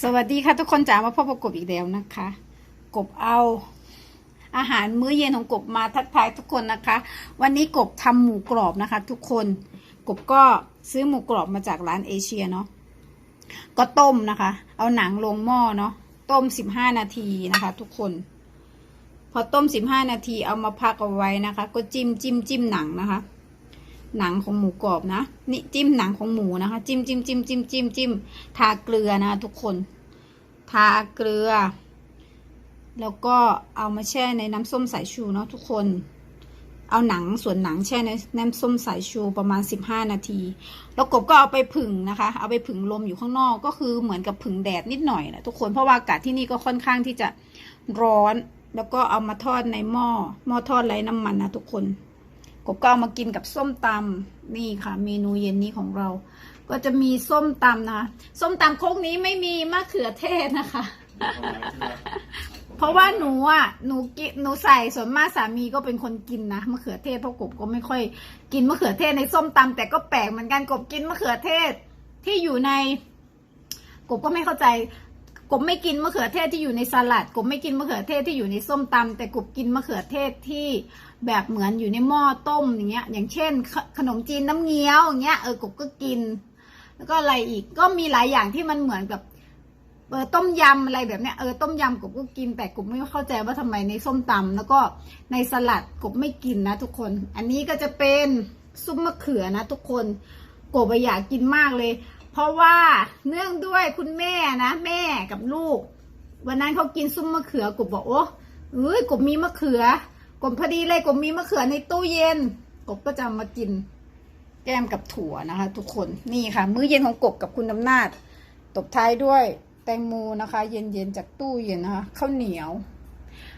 สวัสดีค่ะทุกคนจ๋ามาพบกับกบอีกแล้วนะคะ กบเอา อาหารมื้อเย็นของกบมาทักทายทุกคนนะคะ วันนี้กบทำหมูกรอบนะคะ ทุกคนกบก็ซื้อหมูกรอบมาจากร้านเอเชียเนาะก็ต้มนะคะ เอาหนังลงหม้อเนาะต้มสิบห้านาทีนะคะ ทุกคน พอต้มสิบห้านาทีเอามาพักเอาไว้นะคะ ก็จิ้มจิ้มจิ้มหนังนะคะ หนังของหมูกรอบนะ นี่จิ้มหนังของหมูนะคะ จิ้มจิ้มจิ้มจิ้มจิ้มจิ้มทาเกลือนะทุกคน ทาเกลือ แล้วก็เอามาแช่ในน้ำส้มสายชูเนาะทุกคน เอาหนังส่วนหนังแช่ในน้ำส้มสายชูประมาณ 15 นาที แล้วกบก็เอาไปผึ่งนะคะ เอาไปผึ่งลมอยู่ข้างนอกก็คือเหมือนกับผึ่งแดดนิดหน่อยนะทุกคนเพราะว่าอากาศที่นี่ก็ค่อนข้างที่จะร้อน แล้วก็เอามาทอดในหม้อหม้อทอดไร้น้ำมันนะทุกคน กบก็เอามากินกับส้มตำนี่ค่ะ เมนูเย็นนี้ของเรา ก็จะมีส้มตำนะคะส้มตำโคกนี้ไม่มีมะเขือเทศนะคะ เพราะว่าหนูอะหนูกินหนูใส่ส่วนมากสามีก็เป็นคนกินนะมะเขือเทศเพราะกบก็ไม่ค่อย กินมะเขือเทศในส้มตำแต่ก็แปลกเหมือนกันกบกินมะเขือเทศที่อยู่ในกบก็ไม่เข้าใจ กบไม่กินมะเขือเทศที่อยู่ในสลัด กบไม่กินมะเขือเทศที่อยู่ในส้มตำแต่กบกินมะเขือเทศที่แบบเหมือนอยู่ในหม้อต้มอย่างเงี้ย อย่างเช่นขขนมจีนน้ำเงี้ยวอย่างเงี้ยเออกบก็กิน แล้วก็อะไรอีกก็มีหลายอย่างที่มันเหมือนกับเออต้มยำอะไรแบบเนี้ยเออต้มยำกบก็กิน แต่กบไม่เข้าใจว่าทำไมในส้มตำแล้วก็ในสลัดกบไม่กินนะ ทุกคน อันนี้ก็จะเป็นซุปมะเขือนะ ทุกคนกบอยากกินมากเลย เพราะว่าเนื่องด้วยคุณแม่นะ แม่กับลูก วันนั้นเขากินซุปมะเขือกบบอกโอ้เอ้ยกบมีมะเขือกบพอดีเลยกบมีมะเขือในตู้เย็น กบก็จะมากินแก้มกับถั่วนะคะ ทุกคนนี่ค่ะ มื้อเย็นของกบกับคุณอำนาจ ตบท้ายด้วยแตงโมนะคะ เย็นๆจากตู้เย็นนะคะข้าวเหนียว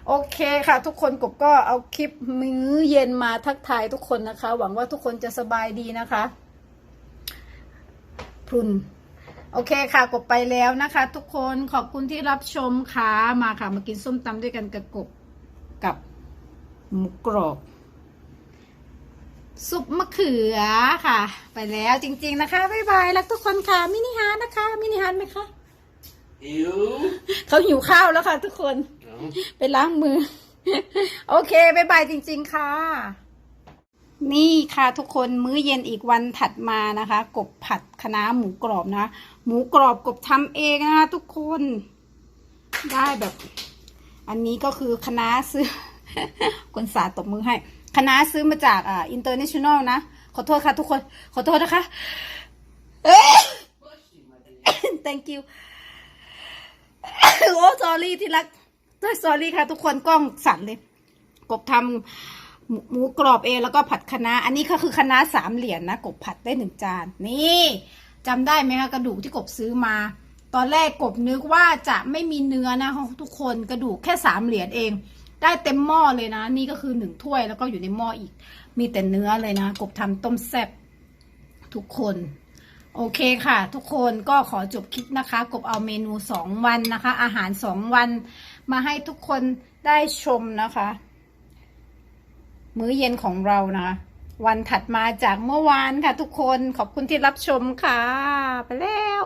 โอเคค่ะ ทุกคนกบก็เอาคลิปมื้อเย็นมาทักทายทุกคนนะคะ หวังว่าทุกคนจะสบายดีนะคะ พรุนโอเคค่ะกบไปแล้วนะคะ ทุกคนขอบคุณที่รับชมค่ะมาค่ะ มากินส้มตำด้วยกันกับกบกับหมูกรอบซุปมะเขือค่ะ ไปแล้วจริง ๆนะคะบ๊ายบายรักทุกคนค่ะมินิฮาร์ทนะคะมินิฮาร์ทไหมคะอิ๋วเขาหิวข้าวแล้วค่ะ ทุกคนเอาไปล้างมือ โอเคบ๊ายบายจริง ๆ ค่ะ นี่ค่ะทุกคนมื้อเย็นอีกวันถัดมานะคะ กบผัดคะน้าหมูกรอบนะ หมูกรอบกบทำเองนะคะทุกคนได้แบบ อันนี้ก็คือคะน้าซื้อคนสาตบมือให้คะน้าซื้อมาจากอ่าอินเตอร์เนชั่นแนลนะ ขอโทษค่ะทุกคน ขอโทษนะคะเอ้ย thank you โอ้ sorry ที่รัก sorry ค่ะทุกคนกล้องสั่นเลย กบทำ หมูหมูกรอบเองแล้วก็ผัดคะน้าอันนี้ก็คือคะน้าสามเหรียญนะกบผัดได้หนึ่งจาน นี่จำได้ไหมคะกระดูกที่กบซื้อมา ตอนแรกกบนึกว่าจะไม่มีเนื้อนะทุกคนกระดูกแค่สามเหรียญเอง ได้เต็มหม้อเลยนะ นี่ก็คือหนึ่งถ้วยแล้วก็อยู่ในหม้ออีก มีแต่เนื้อเลยนะ กบทำต้มแซ่บทุกคนโอเคค่ะ ทุกคนก็ขอจบคลิปนะคะ กบเอาเมนูสองวันนะคะ อาหารสองวันมาให้ทุกคนได้ชมนะคะ มื้อเย็นของเรานะคะวันถัดมาจากเมื่อวานค่ะทุกคนขอบคุณที่รับชมค่ะ ไปแล้ว